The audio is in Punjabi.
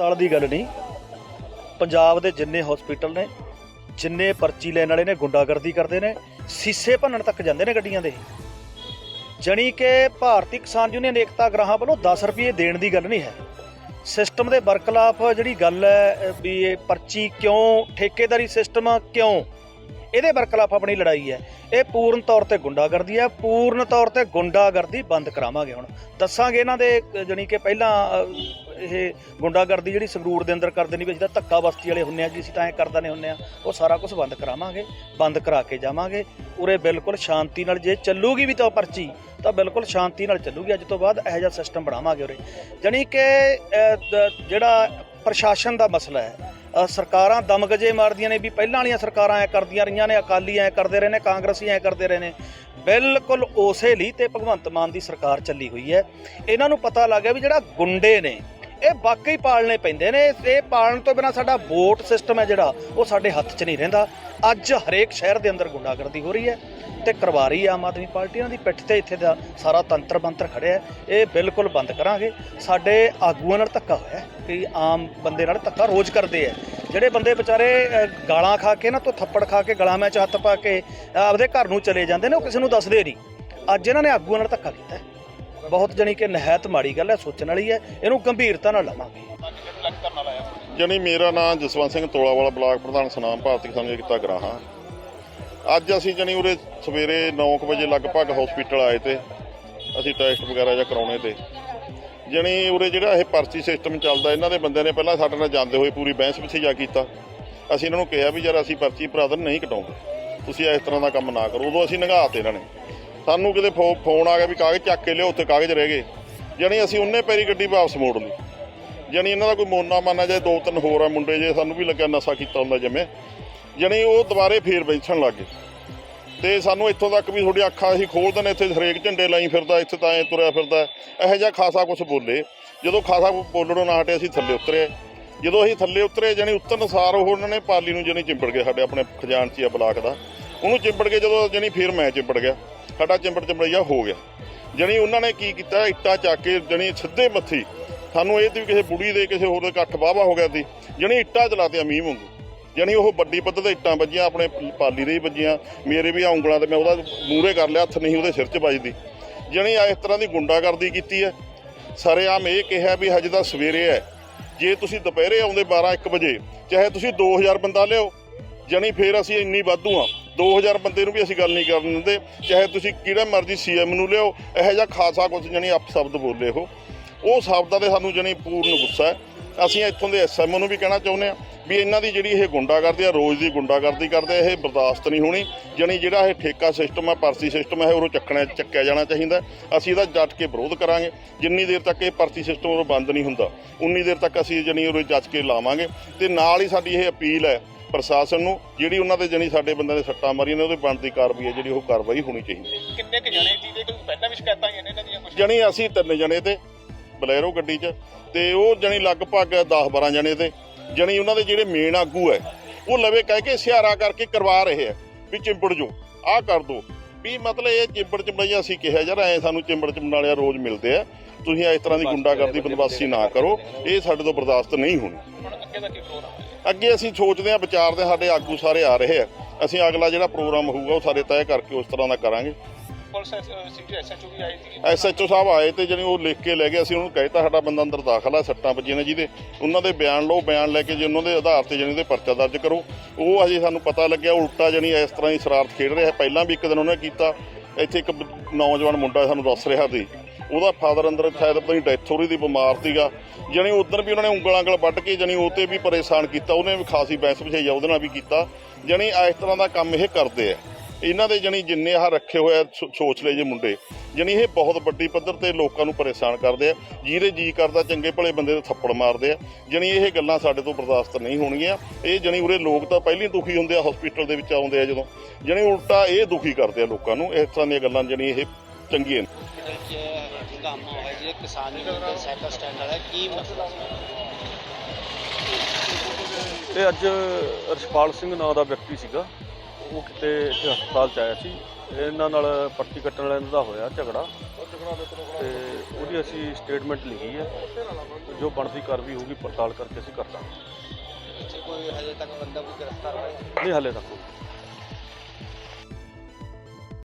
ਹਸਪਤਾਲ ਦੀ ਗੱਲ ਨਹੀਂ। ਪੰਜਾਬ ਦੇ ਜਿੰਨੇ ਹਸਪੀਟਲ ਨੇ ਜਿੰਨੇ ਪਰਚੀ ਲੈਣ ਵਾਲੇ ਨੇ ਗੁੰਡਾਗਰਦੀ ਕਰਦੇ ਨੇ ਸੀਸੇ ਭੰਨਣ ਤੱਕ ਜਾਂਦੇ ਨੇ ਗੱਡੀਆਂ ਦੇ। ਜਣੀ ਕਿ ਭਾਰਤੀ ਕਿਸਾਨ ਯੂਨੀਅਨ ਏਕਤਾ ਗ੍ਰਾਹਾਂ ਵੱਲੋਂ 10 ਰੁਪਏ ਦੇਣ ਦੀ ਗੱਲ ਨਹੀਂ ਹੈ। ਸਿਸਟਮ ਦੇ ਬਰਖਲਾਫ ਜਿਹੜੀ ਗੱਲ ਹੈ ਵੀ ਇਹ ਪਰਚੀ ਕਿਉਂ ਠੇਕੇਦਾਰੀ ਸਿਸਟਮ ਕਿਉਂ ਇਹਦੇ ਬਰਖਲਾਫ ਆਪਣੀ ਲੜਾਈ ਹੈ। ਇਹ ਪੂਰਨ ਤੌਰ ਤੇ ਗੁੰਡਾਗਰਦੀ ਹੈ। ਪੂਰਨ ਤੌਰ ਤੇ ਗੁੰਡਾਗਰਦੀ ਬੰਦ ਕਰਾਵਾਂਗੇ ਹੁਣ। ਦੱਸਾਂਗੇ ਇਹਨਾਂ ਦੇ ਅ, ਜਾਣੀ ਕਿ ਪਹਿਲਾਂ ਇਹ ਗੁੰਡਾਗਰਦੀ ਜਿਹੜੀ ਸੰਗਰੂਰ ਦੇ ਅੰਦਰ ਕਰਦੇ ਨਹੀਂ ਵੀ ਅਸੀਂ ਤਾਂ ਧੱਕਾ ਬਸਤੀ ਵਾਲੇ ਹੁੰਨੇ ਆ ਜੀ, ਅਸੀਂ ਤਾਂ ਐ ਕਰਦਾ ਨਹੀਂ ਹੁੰਨੇ ਆ। ਉਹ ਸਾਰਾ ਕੁਝ ਬੰਦ ਕਰਾਵਾਂਗੇ, ਬੰਦ ਕਰਾ ਕੇ ਜਾਵਾਂਗੇ। ਉਰੇ ਬਿਲਕੁਲ ਸ਼ਾਂਤੀ ਨਾਲ ਜੇ ਚੱਲੂਗੀ ਵੀ ਤਾਂ ਪਰਚੀ, ਤਾਂ ਬਿਲਕੁਲ ਸ਼ਾਂਤੀ ਨਾਲ ਚੱਲੂਗੀ। ਅੱਜ ਤੋਂ ਬਾਅਦ ਇਹੋ ਜਿਹਾ ਸਿਸਟਮ ਬਣਾਵਾਂਗੇ ਉਰੇ। ਜਾਣੀ ਕਿ ਜਿਹੜਾ ਪ੍ਰਸ਼ਾਸਨ ਦਾ ਮਸਲਾ ਹੈ ਸਰਕਾਰਾਂ ਦਮਗਜੇ ਮਾਰਦੀਆਂ ਨੇ ਵੀ ਪਹਿਲਾਂ ਵਾਲੀਆਂ ਸਰਕਾਰਾਂ ਐ ਕਰਦੀਆਂ ਰਹੀਆਂ ਨੇ, ਅਕਾਲੀ ਐ ਕਰਦੇ ਰਹੇ ਨੇ, ਕਾਂਗਰਸੀ ਐ ਕਰਦੇ ਰਹੇ ਨੇ। ਬਿਲਕੁਲ ਉਸੇ ਲਈ ਤੇ ਭਗਵੰਤ ਮਾਨ ਦੀ ਸਰਕਾਰ ਚੱਲੀ ਹੋਈ ਹੈ। ਇਹਨਾਂ ਨੂੰ ਪਤਾ ਲੱਗ ਗਿਆ ਵੀ ਜਿਹੜਾ ਗੁੰਡੇ ਨੇ ਇਹ ਵਾਕਈ ਪਾਲਣੇ ਪੈਂਦੇ ਨੇ। ਇਹ ਪਾਲਣ ਤੋਂ ਬਿਨਾ ਸਾਡਾ ਵੋਟ ਸਿਸਟਮ ਹੈ ਜਿਹੜਾ, ਉਹ ਸਾਡੇ ਹੱਥ 'ਚ ਨਹੀਂ ਰਹਿੰਦਾ। ਅੱਜ ਹਰੇਕ ਸ਼ਹਿਰ ਦੇ ਅੰਦਰ ਗੁੰਡਾਗਰਦੀ ਹੋ ਰਹੀ ਹੈ ਤੇ ਕਰਵਾ ਰਹੀ ਆਮ ਆਦਮੀ ਪਾਰਟੀ ਇਹਨਾਂ ਦੀ ਪਿੱਠ ਤੇ ਇੱਥੇ ਦਾ ਸਾਰਾ ਤੰਤਰ ਬੰਤਰ ਖੜਿਆ ਹੈ। ਇਹ ਬਿਲਕੁਲ ਬੰਦ ਕਰਾਂਗੇ। ਸਾਡੇ ਆਗੂਆਂ ਨਾਲ ਧੱਕਾ ਹੋਇਆ ਹੈ ਕਿ ਆਮ ਬੰਦੇ ਨਾਲ ਧੱਕਾ ਰੋਜ਼ ਕਰਦੇ ਆ ਜਿਹੜੇ ਬੰਦੇ ਵਿਚਾਰੇ ਗਾਲਾਂ ਖਾ ਕੇ ਨਾ ਤੋਂ ਥੱਪੜ ਖਾ ਕੇ ਗਲਾਂ ਵਿੱਚ ਹੱਥ ਪਾ ਕੇ ਆਪਦੇ ਘਰ ਨੂੰ ਚਲੇ ਜਾਂਦੇ ਨੇ, ਉਹ ਕਿਸੇ ਨੂੰ ਦੱਸਦੇ ਨਹੀਂ। ਅੱਜ ਇਹਨਾਂ ਨੇ ਆਗੂਆਂ ਨਾਲ ਧੱਕਾ ਕੀਤਾ ਬਹੁਤ ਜਣੀ ਕਿ ਨਹਿਤ ਮਾੜੀ ਗੱਲ ਹੈ, ਸੋਚਣ ਵਾਲੀ ਹੈ, ਇਹਨੂੰ ਗੰਭੀਰਤਾ ਨਾਲ ਲਵਾਂਗੇ। ਜਣੀ ਮੇਰਾ ਨਾਮ ਜਸਵੰਤ ਸਿੰਘ ਤੋਲਾਵਾਲਾ, ਬਲਾਕ ਪ੍ਰਧਾਨ ਸਨਾਮ ਭਾਰਤੀ ਕਿਸਾਨ ਏਕਤਾ ਗਰਾਹਾਂ। ਅੱਜ ਅਸੀਂ ਜਣੀ ਉਰੇ ਸਵੇਰੇ 9 ਵਜੇ ਲਗਭਗ ਹਸਪੀਟਲ ਆਏ ਤੇ, ਅਸੀਂ ਟੈਸਟ ਵਗੈਰਾ ਜਾਂ ਕਰਾਉਣੇ ਤੇ। ਜਣੀ ਉਰੇ ਜਿਹੜਾ ਇਹ ਪਰਚੀ ਸਿਸਟਮ ਚੱਲਦਾ, ਇਹਨਾਂ ਦੇ ਬੰਦਿਆਂ ਨੇ ਪਹਿਲਾਂ ਸਾਡੇ ਨਾਲ ਜਾਂਦੇ ਹੋਏ ਪੂਰੀ ਬਹਿਸ ਵਿਛਿਆ ਕੀਤਾ। ਅਸੀਂ ਇਹਨਾਂ ਨੂੰ ਕਿਹਾ ਵੀ ਯਾਰ ਅਸੀਂ ਪਰਚੀ ਭਰਾਦਰ ਨਹੀਂ ਕਟਾਉਂਗੇ ਤੁਸੀਂ ਇਸ ਤਰ੍ਹਾਂ ਦਾ ਕੰਮ ਨਾ ਕਰੋ, ਉਦੋਂ ਅਸੀਂ ਨੰਗਾ ਤੇ ਇਹਨਾਂ ਨੇ। ਸਾਨੂੰ ਕਿਤੇ ਫੋ- ਫੋਨ ਆ ਗਿਆ ਵੀ ਕਾਗਜ਼ ਚੱਕ ਕੇ ਲਿਓ ਉੱਥੇ ਕਾਗਜ਼ ਰਹਿ ਗਏ। ਜਣੀ ਅਸੀਂ ਉਹਨੇ ਪੈਰੀ ਗੱਡੀ ਵਾਪਸ ਮੋੜ ਲਈ। ਜਾਣੀ ਇਹਨਾਂ ਦਾ ਕੋਈ ਮੋਨਾ ਮਾਨਾ ਜੇ ਦੋ ਤਿੰਨ ਹੋਰ ਆ ਮੁੰਡੇ ਜੇ, ਸਾਨੂੰ ਵੀ ਲੱਗਿਆ ਨਸ਼ਾ ਕੀਤਾ ਹੁੰਦਾ ਜਿਵੇਂ। ਜਾਣੀ ਉਹ ਦੁਬਾਰੇ ਫੇਰ ਬੈਠਣ ਲੱਗ ਗਏ। ਤੇ ਸਾਨੂੰ ਇੱਥੋਂ ਤੱਕ ਵੀ ਤੁਹਾਡੀ ਅੱਖਾਂ ਅਸੀਂ ਖੋਲ ਨੇ ਇੱਥੇ ਹਰੇਕ ਝੰਡੇ ਲਾਈ ਫਿਰਦਾ, ਇੱਥੇ ਤਾਂ ਐ ਤੁਰਿਆ ਫਿਰਦਾ। ਇਹੋ ਜਿਹਾ ਖਾਸਾ ਕੁਝ ਬੋਲੇ। ਜਦੋਂ ਖਾਸਾ ਬੋਲਣੋਂ ਨਾ ਹਟੇ, ਅਸੀਂ ਥੱਲੇ ਉਤਰੇ। ਜਦੋਂ ਅਸੀਂ ਥੱਲੇ ਉਤਰੇ ਜਾਣੀ ਉਤਰਨ ਸਾਰ ਉਹ ਉਹਨਾਂ ਨੇ ਪਾਲੀ ਨੂੰ ਜਾਣੀ ਚਿੰਬੜ ਗਏ ਸਾਡੇ ਆਪਣੇ ਖਜ਼ਾਨਚੀ ਆ ਬਲਾਕ ਦਾ। ਉਹਨੂੰ ਚਿੰਬੜ ਕੇ ਜਦੋਂ ਜਾਣੀ ਫਿਰ ਮੈਂ ਚਿੰਬੜ ਗਿਆ। ਸਾਡਾ ਚਿੰਬੜ ਚਿੰਬੜਿਆ ਹੋ ਗਿਆ। ਜਾਣੀ ਉਹਨਾਂ ਨੇ ਕੀ ਕੀਤਾ, ਇੱਟਾਂ ਚੱਕ ਕੇ ਜਾਣੀ ਸਿੱਧੇ ਮੱਥੀ, ਸਾਨੂੰ ਇਹ ਤੇ ਵੀ ਕਿਸੇ ਬੁੜੀ ਦੇ, ਕਿਸੇ ਹੋਰ ਦੇ ਇਕੱਠ ਵਾਹਵਾ ਹੋ ਗਿਆ ਸੀ। ਜਾਣੀ ਇੱਟਾਂ ਚਲਾਤੀਆਂ ਮੀਂਹ ਵਾਂਗੂ। ਜਾਣੀ ਉਹ ਵੱਡੀ ਪੱਧਰ ਤੇ ਇੱਟਾਂ ਵੱਜੀਆਂ, ਆਪਣੇ ਪਾਲੀ ਦੇ ਹੀ ਵੱਜੀਆਂ। ਮੇਰੇ ਵੀ ਆਹ ਉਂਗਲਾਂ ਤੇ ਮੈਂ ਉਹਦਾ ਮੂਹਰੇ ਕਰ ਲਿਆ, ਹੱਥ ਨਹੀਂ ਉਹਦੇ ਸਿਰ 'ਚ ਵੱਜਦੀ। ਜਾਣੀ ਇਸ ਤਰ੍ਹਾਂ ਦੀ ਗੁੰਡਾਗਰਦੀ ਕੀਤੀ ਹੈ। ਸਰੇਆਮ ਇਹ ਕਿਹਾ ਵੀ ਹਜੇ ਤਾਂ ਸਵੇਰੇ ਹੈ। ਜੇ ਤੁਸੀਂ ਦੁਪਹਿਰੇ ਆਉਂਦੇ 12 1 ਵਜੇ, ਚਾਹੇ ਤੁਸੀਂ 2000 ਬੰਦਾ ਲਿਓ ਜਾਣੀ ਫੇਰ ਅਸੀਂ ਇੰਨੀ ਵਾਧੂ ਆ 2000 ਬੰਦੇ ਨੂੰ ਵੀ ਅਸੀਂ ਗੱਲ ਨਹੀਂ ਕਰਨ ਦਿੰਦੇ, ਚਾਹੇ ਤੁਸੀਂ ਕਿਹੜਾ ਮਰਜ਼ੀ ਸੀਐਮ ਨੂੰ ਲਿਓ ਇਹੋ ਜਿਹਾ ਖਾਸਾ ਕੁਝ ਜਾਣੀ ਅਪ ਸ਼ਬਦ ਬੋਲੇ ਉਹ। ਉਹ ਸ਼ਬਦਾਂ ਦੇ ਸਾਨੂੰ ਜਾਣੀ ਪੂਰਨ ਗੁੱਸਾ ਹੈ। ਅਸੀਂ ਇੱਥੋਂ ਦੇ ਐਸਐਮ ਨੂੰ ਵੀ ਕਹਿਣਾ ਚਾਹੁੰਦੇ ਆ ਵੀ ਇਹਨਾਂ ਦੀ ਜਿਹੜੀ ਇਹ ਗੁੰਡਾਗਰਦੀ ਆ, ਰੋਜ਼ ਦੀ ਗੁੰਡਾਗਰਦੀ ਕਰਦੇ ਇਹ ਬਰਦਾਸ਼ਤ ਨਹੀਂ ਹੋਣੀ। ਜਾਣੀ ਜਿਹੜਾ ਇਹ ਠੇਕਾ ਸਿਸਟਮ ਆ, ਪਰਚੀ ਸਿਸਟਮ ਹੈ ਉਹ ਚੱਕਣਾ, ਚੱਕਿਆ ਜਾਣਾ ਚਾਹੀਦਾ। ਅਸੀਂ ਇਹਦਾ ਜੱਟ ਕੇ ਵਿਰੋਧ ਕਰਾਂਗੇ। ਜਿੰਨੀ ਦੇਰ ਤੱਕ ਇਹ ਪਰਚੀ ਸਿਸਟਮ ਉਹ ਬੰਦ ਨਹੀਂ ਹੁੰਦਾ, ਉਨੀ ਦੇਰ ਤੱਕ ਅਸੀਂ ਜਾਣੀ ਉਹ ਜੱਜ ਕੇ ਲਾਵਾਂਗੇ। ਤੇ ਨਾਲ ਹੀ ਸਾਡੀ ਇਹ ਅਪੀਲ ਹੈ ਪ੍ਰਸ਼ਾਸਨ ਨੂੰ ਜਿਹੜੀ ਉਹਨਾਂ ਦੇ ਜਣੀ ਸਾਡੇ ਬੰਦਿਆਂ ਦੇ ਸੱਟਾਂ ਮਾਰੀਆਂ ਨੇ ਉਹਦੇ ਬਣਦੀ ਕਾਰਵਾਈ ਹੈ ਜਿਹੜੀ ਉਹ ਕਾਰਵਾਈ ਹੋਣੀ ਚਾਹੀਦੀ ਹੈ। ਕਿੰਨੇ ਕੁ ਜਣੇ ਸੀ? ਤੇ ਕੋਈ ਪਹਿਲਾਂ ਵੀ ਸ਼ਿਕਾਇਤਾਂ ਆਈਆਂ ਨੇ ਇਹਨਾਂ ਦੀਆਂ ਕੁਝ ਜਣੀ ਅਸੀਂ ਤਿੰਨ ਜਣੇ ਤੇ ਬਲੈਰੋ ਗੱਡੀ 'ਚ ਤੇ ਉਹ ਜਣੀ ਲਗਭਗ 10 12 ਜਣੇ ਤੇ ਜਣੀ ਉਹਨਾਂ ਦੇ ਜਿਹੜੇ ਮੇਨ ਆਗੂ ਹੈ ਉਹ ਲਵੇ ਕਹਿ ਕੇ ਸਿਹਾਰਾ ਕਰਕੇ ਕਰਵਾ ਰਹੇ ਆ ਵੀ ਚਿੰਬੜ ਜੋ ਆਹ ਕਰ ਦੋ। ਵੀ ਮਤਲਬ ਇਹ ਚਿੰਬੜ ਚਿੰਬੜੀਆਂ ਅਸੀਂ ਕਿਹਾ ਯਾਰ ਐ ਸਾਨੂੰ ਚਿੰਬੜ ਚਿੰਬੜ ਵਾਲਿਆ ਰੋਜ਼ ਮਿਲਦੇ ਆ ਤੁਸੀਂ ਇਸ ਤਰ੍ਹਾਂ ਦੀ ਗੁੰਡਾਗਰਦੀ ਬਦਮਾਸ਼ੀ ਨਾ ਕਰੋ ਇਹ ਸਾਡੇ ਤੋਂ ਬਰਦਾਸ਼ਤ ਨਹੀਂ ਹੋਣੀ। ਅੱਗੇ ਹੈ? ਅਸੀਂ ਸੋਚਦੇ ਹਾਂ ਵਿਚਾਰਦੇ ਹਾਂ, ਸਾਡੇ ਆਗੂ ਸਾਰੇ ਆ ਰਹੇ ਆ। ਅਸੀਂ ਅਗਲਾ ਜਿਹੜਾ ਪ੍ਰੋਗਰਾਮ ਹੋਊਗਾ ਉਹ ਸਾਰੇ ਤੈਅ ਕਰਕੇ ਉਸ ਤਰ੍ਹਾਂ ਦਾ ਕਰਾਂਗੇ। ਐਸਐਚਓ ਸਾਹਿਬ ਆਏ ਤੇ ਜਿਹਨੇ ਉਹ ਲਿਖ ਕੇ ਲੈ ਗਏ ਅਸੀਂ ਉਹਨੂੰ ਕਹਿਤਾ ਸਾਡਾ ਬੰਦਾ ਅੰਦਰ ਦਾਖਲ ਆ ਸੱਟਾਂ ਵੱਜੀਆਂ ਨੇ ਜਿਹਦੇ। ਉਹਨਾਂ ਦੇ ਬਿਆਨ ਲਓ ਬਿਆਨ ਲੈ ਕੇ ਜੇ ਉਹਨਾਂ ਦੇ ਆਧਾਰ ਤੇ ਜਿਹਨੇ ਦੇ ਪਰਚਾ ਦਰਜ ਕਰੋ। ਉਹ ਅਜੇ ਸਾਨੂੰ ਪਤਾ ਲੱਗਿਆ ਉਲਟਾ ਜਣੀ ਇਸ ਤਰ੍ਹਾਂ ਦੀ ਸ਼ਰਾਰਤ ਖੇਡ ਰਿਹਾ ਪਹਿਲਾਂ ਵੀ ਇੱਕ ਦਿਨ ਉਹਨੇ ਕੀਤਾ। ਇੱਥੇ ਇੱਕ ਬ- ਨੌਜਵਾਨ ਮੁੰਡਾ ਸਾਨੂੰ ਦੱਸ ਰਿਹਾ ਸੀ। ਉਹਦਾ ਫਾਦਰ ਅੰਦਰ ਸ਼ਾਇਦ ਆਪਣੀ ਡੈਥ ਹੋ ਰਹੀ ਦੀ ਬਿਮਾਰ ਸੀਗਾ। ਜਣੀ ਉਧਰ ਵੀ ਉਹਨਾਂ ਨੇ ਉਂਗਲਾਂ ਉਂਗਲ ਵੱਢ ਕੇ ਜਣੀ ਉਹ ਤੇ ਵੀ ਪਰੇਸ਼ਾਨ ਕੀਤਾ, ਉਹਨੇ ਵੀ ਖਾਸੀ ਬੈਂਸ ਵਿਛਾਈ ਉਹਦੇ ਨਾਲ ਵੀ ਕੀਤਾ। ਜਣੀ ਇਸ ਤਰ੍ਹਾਂ ਦਾ ਕੰਮ ਇਹ ਕਰਦੇ ਆ। ਇਹਨਾਂ ਦੇ ਜਣੀ ਜਿੰਨੇ ਆਹ ਰੱਖੇ ਹੋਏ ਸੋ- ਸੋਚ ਲਏ ਜੇ ਮੁੰਡੇ, ਜਣੀ ਇਹ ਬਹੁਤ ਵੱਡੀ ਪੱਧਰ ਤੇ ਲੋਕਾਂ ਨੂੰ ਪਰੇਸ਼ਾਨ ਕਰਦੇ ਆ। ਜਿਹਦੇ ਜੀ ਕਰਦਾ, ਚੰਗੇ ਭਲੇ ਬੰਦੇ ਦੇ ਥੱਪੜ ਮਾਰਦੇ ਆ। ਜਣੀ ਇਹ ਗੱਲਾਂ ਸਾਡੇ ਤੋਂ ਬਰਦਾਸ਼ਤ ਨਹੀਂ ਹੋਣਗੀਆਂ। ਇਹ ਜਣੀ ਉਰੇ ਲੋਕ ਤਾਂ ਪਹਿਲਾਂ ਹੀ ਦੁਖੀ ਹੁੰਦੇ ਆ ਹਸਪੀਟਲ ਦੇ ਵਿੱਚ ਆਉਂਦੇ ਆ ਜਦੋਂ। ਜਣੀ ਉਲਟਾ ਇਹ ਦੁਖੀ ਕਰਦੇ ਆ ਲੋਕਾਂ ਨੂੰ। ਇਸ ਤਰ੍ਹਾਂ ਦੀਆਂ ਗੱਲਾਂ ਜਣੀ ਇਹ ਚੰਗੀਆਂ ਨੇ। ਹੰਗਾਮਾ ਹੋਇਆ ਜਿਹੜੇ ਕਿਸਾਨ ਯੂਨੀਅਨ ਸਾਈਕਲ ਸਟੈਂਡ ਵਾਲਾ ਕੀ ਮਸਲਾ ਇਹ ਅੱਜ ਰਸ਼ਪਾਲ ਸਿੰਘ ਨਾਂ ਦਾ ਵਿਅਕਤੀ ਸੀਗਾ। ਉਹ ਕਿਤੇ ਇੱਥੇ ਹਸਪਤਾਲ ਚ ਆਇਆ ਸੀ। ਇਹਨਾਂ ਨਾਲ ਪਰਚੀ ਕੱਟਣ ਵਾਲਿਆਂ ਦਾ ਹੋਇਆ ਝਗੜਾ। ਤੇ ਉਹਦੀ ਅਸੀਂ ਸਟੇਟਮੈਂਟ ਲਿਖੀ ਹੈ ਜੋ ਬਣਦੀ ਕਾਰਵਾਈ ਹੋਊਗੀ ਪੜਤਾਲ ਕਰਕੇ ਅਸੀਂ ਕਰ ਦਾਂਗੇ ਕੋਈ ਹਜੇ ਤੱਕ ਬੰਦਾ ਕੋਈ ਗ੍ਰਿਫਤਾਰ ਹੋਇਆ? ਨਹੀਂ ਹਾਲੇ ਤੱਕ।